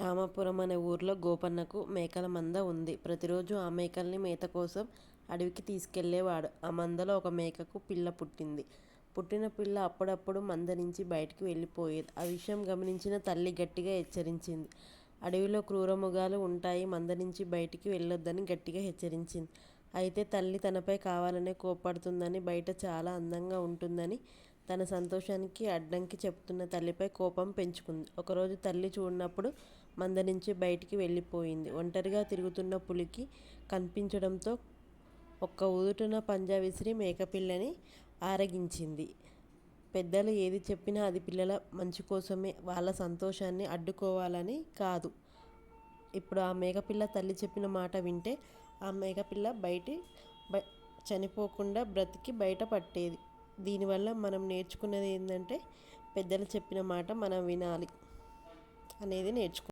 రామాపురం అనే ఊర్లో గోపన్నకు మేకల మంద ఉంది. ప్రతిరోజు ఆ మేకల్ని మేత కోసం అడవికి తీసుకెళ్ళేవాడు. ఆ మందలో ఒక మేకకు పిల్ల పుట్టింది. పుట్టిన పిల్ల అప్పుడప్పుడు మంద నుంచి బయటికి వెళ్ళిపోయేది. ఆ విషయం గమనించిన తల్లి గట్టిగా హెచ్చరించింది. అడవిలో క్రూరమృగాలు ఉంటాయి. మంద నుంచి బయటికి వెళ్ళొద్దని గట్టిగా హెచ్చరించింది. అయితే తల్లి తనపై కావాలనే కోప్పడుతుందని, బయట చాలా అందంగా ఉంటుందని తన సంతోషానికి అడ్డంకి చెప్తున్న తల్లిపై కోపం పెంచుకుంది. ఒకరోజు తల్లి చూడనప్పుడు మంద నుంచి బయటికి వెళ్ళిపోయింది. ఒంటరిగా తిరుగుతున్న పులికి కనిపించడంతో ఒక్క ఉదుటున పంజా విసిరి మేకపిల్లని ఆరగించింది. పెద్దలు ఏది చెప్పినా అది పిల్లల మంచి కోసమే వాళ్ళ సంతోషాన్ని అడ్డుకోవాలని కాదు. ఇప్పుడు ఆ మేకపిల్ల తల్లి చెప్పిన మాట వింటే ఆ మేకపిల్ల బయటి చనిపోకుండా బ్రతికి బయట పట్టేది. దీనివల్ల మనం నేర్చుకున్నది ఏంటంటే పెద్దలు చెప్పిన మాట మనం వినాలి అనేది నేర్చుకు